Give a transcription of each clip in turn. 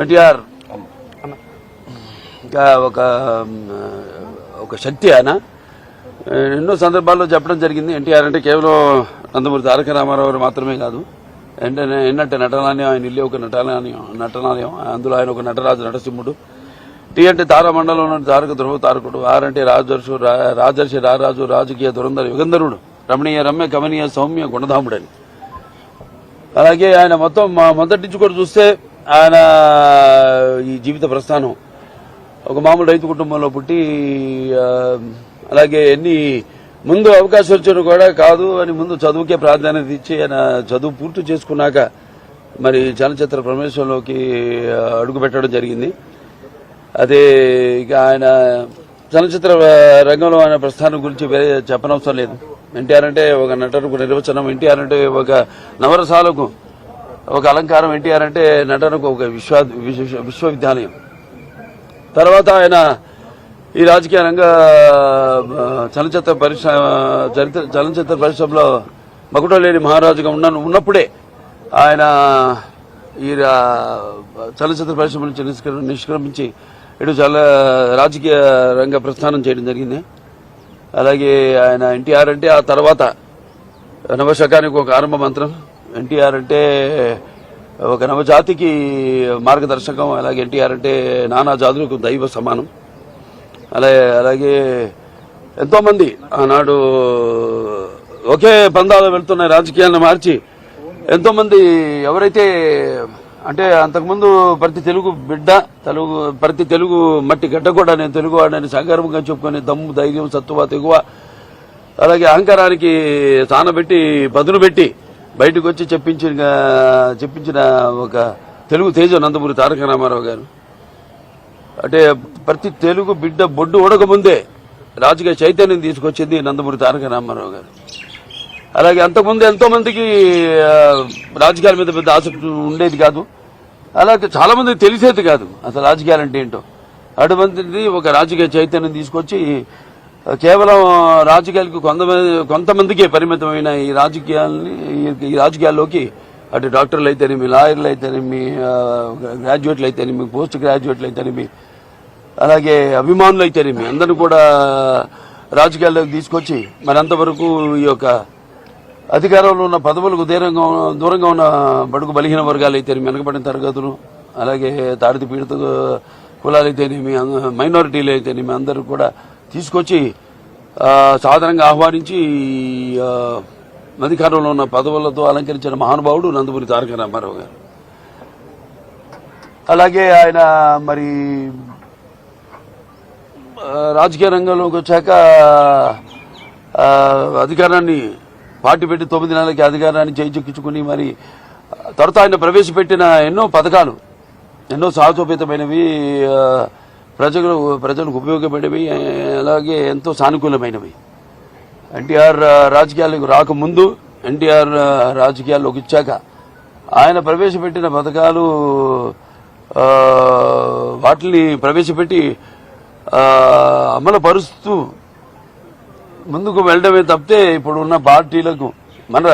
ఎన్టీఆర్. ఇంకా ఒక ఒక శక్తి ఆయన. ఎన్నో సందర్భాల్లో చెప్పడం జరిగింది ఎన్టీఆర్ అంటే కేవలం నందమూరి తారక రామారావు మాత్రమే కాదు అంటే ఎన్నంటే నటనాలయం ఆయన ఇల్లు ఒక నటనాలయం నటనాలయం అందులో ఆయన ఒక నటరాజు నటసింహుడు. టీ అంటే తారామండలంలో ఉన్న తారక ధ్రువ తారకుడు ఆర్ అంటే రాజర్షు రా- రాజర్షి రారాజు రాజకీయ దురంధర యుగంధరుడు రమణీయ రమ్య కమనీయ సౌమ్య గుణధాముడని. అలాగే ఆయన మొత్తం మా మొదటి నుంచి కూడా చూస్తే ఆయన ఈ జీవిత ప్రస్థానం. ఒక మామూలు రైతు కుటుంబంలో పుట్టి అలాగే ఎన్ని ముందు అవకాశం వచ్చినా కూడా కాదు అని ముందు చదువుకే ప్రాధాన్యత ఇచ్చి ఆయన చదువు పూర్తి చేసుకున్నాక మరి చలనచిత్ర ప్రవేశంలోకి అడుగు పెట్టడం జరిగింది. అదే ఇక ఆయన చలనచిత్ర రంగంలో ఆయన ప్రస్థానం గురించి వేరే చెప్పనవసరం లేదు. ఎన్టీఆర్ అంటే ఒక నటనకు నిర్వచనం ఎన్టీఆర్ అంటే ఒక నవరసాలకు ఒక అలంకారం ఎన్టీఆర్ అంటే నటనకు ఒక విశ్వ విశ్వ- విశ్వవిద్యాలయం. తర్వాత ఆయన ఈ రాజకీయ రంగ చలనచిత్ర పరిశ్రమ చరిత్ర చలనచిత్ర పరిశ్రమలో మకుటలేని మహారాజుగా ఉన్న ఉన్నప్పుడే ఆయన ఈ చలనచిత్ర పరిశ్రమ నుంచి నిష్క్రమించి ఇటు చల రాజకీయ రంగ ప్రస్థానం చేయడం జరిగింది. అలాగే ఆయన ఎన్టీఆర్ అంటే ఆ తర్వాత నవశకానికి ఒక ఆరంభ మంత్రం. ఎన్టీఆర్ అంటే ఒక నవజాతికి మార్గదర్శకం అలాగే ఎన్టీఆర్ అంటే నానా జాతులకు దైవ సమానం. అలాగే అలాగే ఎంతోమంది ఆనాడు ఒకే బంధాలు వెళ్తున్న రాజకీయాలను మార్చి ఎంతోమంది ఎవరైతే అంటే అంతకుముందు ప్రతి తెలుగు బిడ్డ తెలుగు ప్రతి తెలుగు మట్టి గడ్డ కూడా నేను తెలుగు సంగర్భంగా చెప్పుకొని దమ్ము ధైర్యం సత్తువ తెగువ అలాగే అహంకారానికి సానబెట్టి పదును పెట్టి బయటకు వచ్చి చెప్పించిన చెప్పించిన ఒక తెలుగు తేజ నందమూరి తారక రామారావు గారు. అంటే ప్రతి తెలుగు బిడ్డ బొడ్డు ఉడకముందే రాజకీయ చైతన్యం తీసుకొచ్చింది నందమూరి తారక రామారావు గారు. అలాగే అంతకుముందు ఎంతో మందికి రాజకీయాల మీద పెద్ద ఆసక్తి ఉండేది కాదు. అలాగే చాలా మందికి తెలిసేది కాదు. అసలు రాజకీయాలు అంటే ఏంటో అటువంటిది ఒక రాజకీయ చైతన్యం తీసుకొచ్చి కేవలం రాజకీయాలకు కొంతమంది కొంతమందికే పరిమితమైన ఈ రాజకీయాలని ఈ- రాజకీయాల్లోకి అటు డాక్టర్లు అయితేనేమి లాయర్లు అయితేనేమి ఆ, గ్రాడ్యుయేట్లు అయితేనేమి పోస్ట్ గ్రాడ్యుయేట్లు అయితేనేమి అలాగే అభిమానులు అయితేనేమి అందరూ కూడా రాజకీయాల్లోకి తీసుకొచ్చి మరి అంతవరకు ఈ యొక్క అధికారంలో ఉన్న పదవులకు దూరంగా దూరంగా ఉన్న బడుగు బలహీన వర్గాలు అయితేనేమి వెనకబడిన తరగతులు అలాగే తాడిత పీడిత కులాలు అయితేనేమి మైనారిటీలు అయితేనేమి అందరూ కూడా తీసుకొచ్చి సాధారణంగా ఆహ్వానించి అధికారంలో ఉన్న పదవులతో అలంకరించిన మహానుభావుడు నందమూరి తారక రామారావు గారు. అలాగే ఆయన మరి రాజకీయ రంగంలోకి వచ్చాక అధికారాన్ని పార్టీ పెట్టి తొమ్మిది నెలలకి అధికారాన్ని చేయించుకుని మరి తర్వాత ఆయన ప్రవేశపెట్టిన ఎన్నో పథకాలు ఎన్నో సాహసోపేతమైనవి ప్రజలు ప్రజలకు ఉపయోగపడేవి అలాగే ఎంతో సానుకూలమైనవి. ఎన్టీఆర్ రాజకీయాలకు రాకముందు ఎన్టీఆర్ రాజకీయాల్లోకి వచ్చాక ఆయన ప్రవేశపెట్టిన పథకాలు వాటిని ప్రవేశపెట్టి అమలు పరుస్తూ ముందుకు వెళ్ళడమే తప్పితే ఇప్పుడు ఉన్న పార్టీలకు మన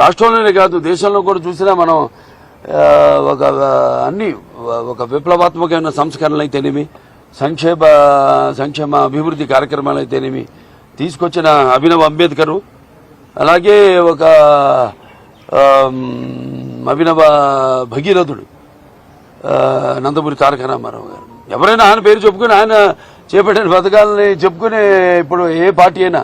రాష్ట్రంలోనే కాదు దేశంలో కూడా చూసినా మనం ఒక అన్ని ఒక విప్లవాత్మకమైన సంస్కరణలు అయితేనేమి సంక్షేమ సంక్షేమ అభివృద్ధి కార్యక్రమాలు అయితేనేమి తీసుకొచ్చిన అభినవ్ అంబేద్కరు అలాగే ఒక అభినవ భగీరథుడు నందమూరి తారక రామారావు గారు. ఎవరైనా ఆయన పేరు చెప్పుకుని ఆయన చేపట్టిన పథకాలని చెప్పుకునే ఇప్పుడు ఏ పార్టీ అయినా